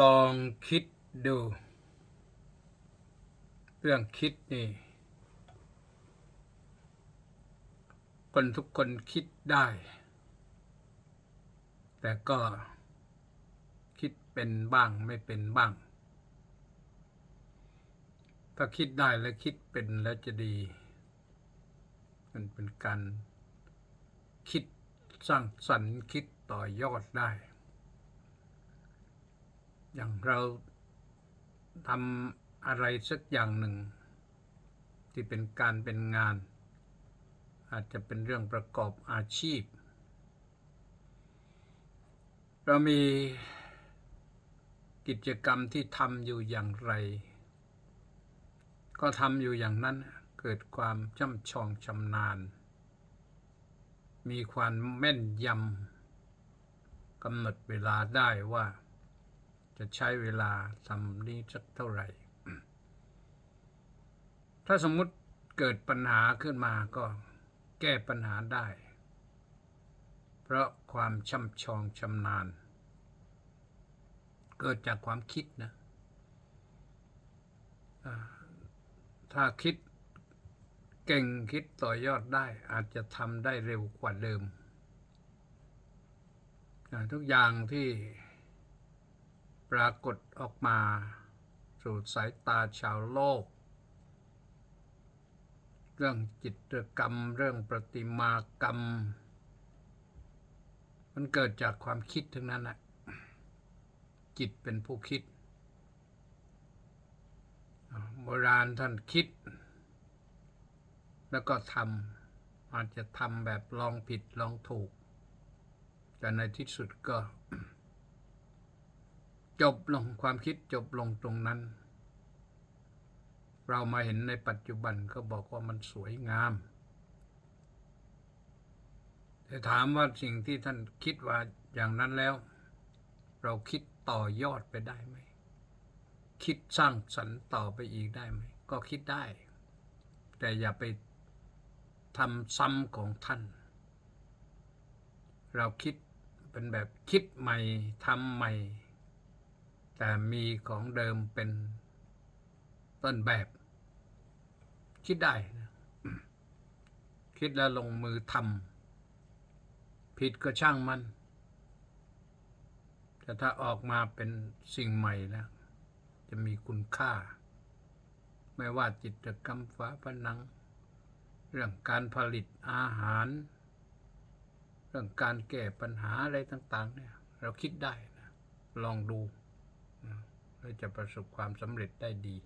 ลองคิดดู เรื่องคิดนี่ คนทุกคนคิดได้ แต่ก็คิดเป็นบ้างไม่เป็นบ้าง ถ้าคิดได้และคิดเป็นแล้วจะดี มันเป็นการคิดสร้างสรรค์คิดต่อยอดได้ อย่างเราทำอะไรสักอย่างหนึ่ง ที่เป็นการเป็นงาน อาจจะเป็นเรื่องประกอบอาชีพ เรามีกิจกรรมที่ทำอยู่อย่างไร ก็ทำอยู่อย่างนั้นเกิดความช่ำชองชำนาญ มีความแม่นยำกำหนดเวลาได้ว่า จะใช้เวลาทำนี้สักเท่าไหร่ ถ้าสมมุติเกิดปัญหาขึ้นมาก็แก้ปัญหาได้ เพราะความช่ำชองชำนาญ เกิดจากความคิดนะถ้าคิดเก่งคิดต่อยอดได้อาจจะทำได้เร็วกว่าเดิม ทุกอย่างที่ ปรากฏออกมาสู่สายตาชาวโลก เรื่องจิตรกรรม เรื่องประติมากรรม มันเกิดจากความคิดทั้งนั้นแหละจิตเป็นผู้คิดโบราณท่านคิด แล้วก็ทำอาจจะทำแบบลองผิดลองถูก แต่ในที่สุดก็ จบลงความคิดจบลงตรงนั้น เรามาเห็นในปัจจุบันก็บอกว่ามันสวยงามแต่ถามว่าสิ่งที่ท่านคิดว่าอย่างนั้นแล้ว เราคิดต่อยอดไปได้ไหม คิดสร้างสรรค์ต่อไปอีกได้ไหม ก็คิดได้ แต่อย่าไปทำซ้ำของท่าน เราคิดเป็นแบบคิดใหม่ทำใหม่ แต่มีของเดิมเป็นต้นแบบ คิดได้นะคิดแล้วลงมือทำผิดก็ช่างมัน แต่ถ้าออกมาเป็นสิ่งใหม่แล้ว จะมีคุณค่า ไม่ว่าจิตกรรมฝาผนัง เรื่องการผลิตอาหาร เรื่องการแก้ปัญหาอะไรต่าง ๆ เนี่ย เราคิดได้นะลองดู เราจะประสบความสำเร็จได้ดี